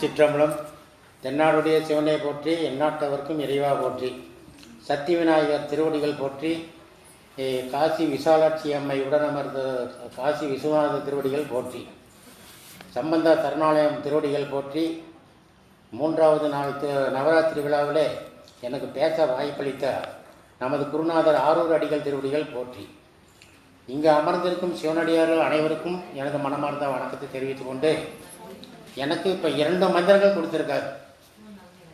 திருச்சிற்றம்பலம் தென்னாடுடைய சிவனை போற்றி எந்நாட்டவர்க்கும் இறைவா போற்றி. சக்தி விநாயகர் திருவடிகள் போற்றி காசி விசாலாட்சி அம்மை உடனமர்ந்த காசி விஸ்வநாத திருவடிகள் போற்றி. சம்பந்த சரணாலயம் திருவடிகள் போற்றி. மூன்றாவது நாள் நவராத்திரி விழாவிலே எனக்கு பேச வாய்ப்பளித்த நமது குருநாதர் ஆரூர் அடிகள் திருவடிகள் போற்றி. இங்கு அமர்ந்திருக்கும் சிவனடியார்கள் அனைவருக்கும் எனது மனமார்ந்த வணக்கத்தை தெரிவித்துக் கொண்டு எனக்கு இப்போ இரண்டு மந்திரங்கள் கொடுத்துருக்காரு.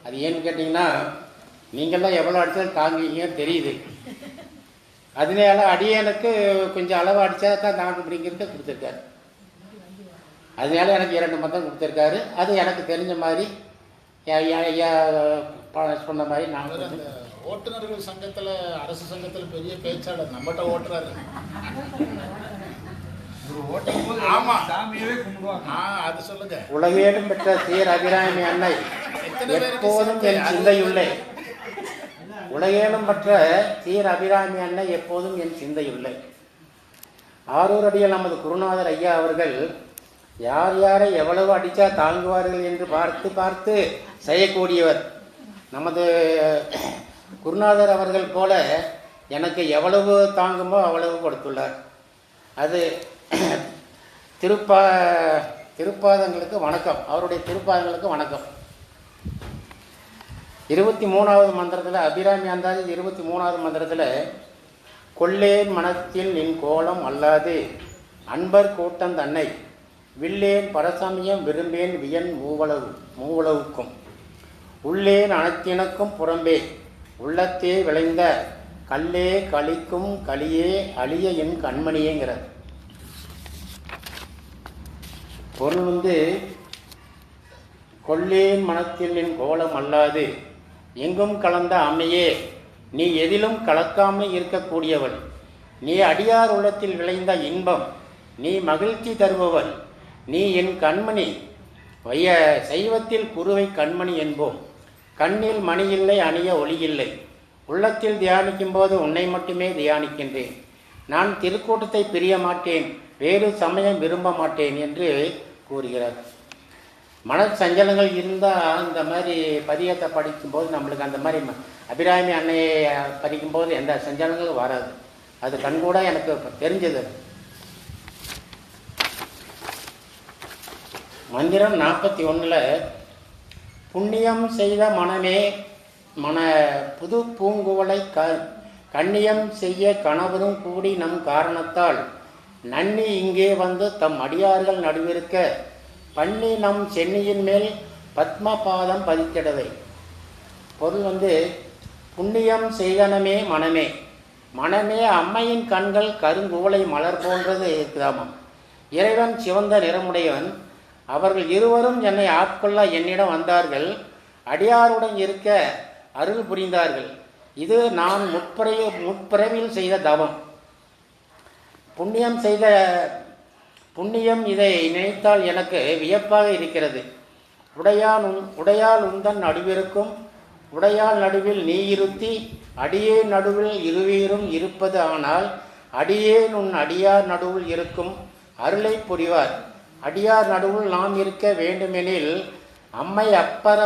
அது ஏன்னு கேட்டிங்கன்னா நீங்கள்லாம் எவ்வளோ அடித்தாலும் தாங்குவீங்கன்னு தெரியுது. அதனால அடியனுக்கு கொஞ்சம் அளவு அடித்தா தான் தாங்க அப்படிங்கிறத கொடுத்துருக்காரு. அதனால எனக்கு இரண்டு மந்திரம் கொடுத்துருக்காரு. அது எனக்கு தெரிஞ்ச மாதிரி ஐயா, ஐயா, சொன்ன மாதிரி நாங்கள் அந்த ஓட்டுநர்கள் சங்கத்தில் அரசு சங்கத்தில் பெரிய பேச்சாளர் நம்மகிட்ட ஓட்டுறாரு. அது சொல்லுங்க. உலகேடும் பெற்ற சீர் அபிராமி அன்னை. எப்போதும் என்? சிந்தையுள்ளே. உலகேலும் பெற்ற சீர் அபிராமி அன்னை எப்போதும் என் சிந்தையுள்ளே. ஆரூர் அடியில் நமது குருநாதர் ஐயா அவர்கள் யார் யாரை எவ்வளவு அடித்தா தாங்குவார்கள் என்று பார்த்து பார்த்து செய்யக்கூடியவர். நமது குருநாதர் அவர்கள் போல எனக்கு எவ்வளவு தாங்குமோ அவ்வளவு கொடுத்துள்ளார். அது திருப்பா திருப்பாதங்களுக்கு வணக்கம். அவருடைய திருப்பாதங்களுக்கு வணக்கம். இருபத்தி மூணாவது மந்திரத்தில் அபிராமி அந்தாதி இருபத்தி மூணாவது மந்திரத்தில் கொள்ளே மனத்தில் நின் கோலம் அல்லாது அன்பர் கூட்டம் தன்னை வில்லேன் பரசமயம் விரும்பேன் வியன் மூவளவு மூவளவுக்கும் உள்ளேன் அனைத்தினக்கும் புறம்பே உள்ளத்தே விளைந்த கல்லே கழிக்கும் களியே அழிய என் கண்மணியேங்கிறது பொருள் வந்து கொள்ளேன் மனத்தில் என் கோலம் அல்லாது எங்கும் கலந்த அம்மையே நீ எதிலும் கலக்காமல் இருக்கக்கூடியவள். நீ அடியார் உள்ளத்தில் விளைந்த இன்பம் நீ மகிழ்ச்சி தருபவள். நீ என் கண்மணி வைய சைவத்தில் குருவை கண்மணி என்போம். கண்ணில் மணி இல்லை அணிய ஒளி இல்லை. உள்ளத்தில் தியானிக்கும் போது உன்னை மட்டுமே தியானிக்கின்றேன். நான் திருக்கூட்டத்தை பிரிய மாட்டேன். வேறு சமயம் விரும்ப மாட்டேன் என்று கூறுகிறார். மன சஞ்சலங்கள் இருந்தால் இந்த மாதிரி பதியத்தை படிக்கும்போது நம்மளுக்கு அந்த மாதிரி ம- அபிராமி அன்னையை படிக்கும்போது எந்த சஞ்சலங்களும் வராது. அது கண்கூட எனக்கு தெரிஞ்சது. மந்திரம் நாற்பத்தி ஒன்றில் புண்ணியம் செய்த மனமே மன புது பூங்குவலை க கண்ணியம் செய்ய கணவரும் கூடி நம் காரணத்தால் நன்னி இங்கே வந்து தம் அடியார்கள் நடுவிருக்க. பண்ணி நம் சென்னியின் மேல் பத்மபாதம் பதித்திடவை. பொருள் வந்து புண்ணியம் செய்தனமே மனமே. மனமே அம்மையின் கண்கள் கருங்குவளை மலர் போன்றது கிராமம். இறைவன் சிவந்த நிறமுடையவன். அவர்கள் இருவரும் என்னை ஆட்கொள்ள என்னிடம் வந்தார்கள். அடியாருடன் இருக்க அருள் புரிந்தார்கள். இது நான் முற்பிறைய முற்பிறவில் செய்த தவம். புண்ணியம் செய்த புண்ணியம் இதை நினைத்தால் எனக்கு வியப்பாக இருக்கிறது. உடையால் உன் உடையால் உந்தன் நடுவிருக்கும். உடையால் நடுவில் நீ இருத்தி அடியே நடுவில் இருவீரும் இருப்பது ஆனால் அடியேன் உன் அடியார் நடுவில் இருக்கும். அருளை புரிவார். அடியார் நடுவில் நாம் இருக்க வேண்டுமெனில் அம்மை அப்பர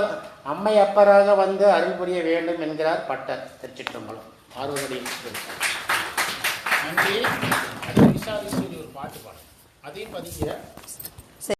அம்மை அப்பராக வந்து அருள் புரிய வேண்டும் என்கிறார் பட்டர் திருச்சிற்றம்பலம். ஆர்வமுடைய நன்றி. அடுத்து விசாலேஸ்வரி ஒரு பாட்டு பாடு அதையும் பதிக்க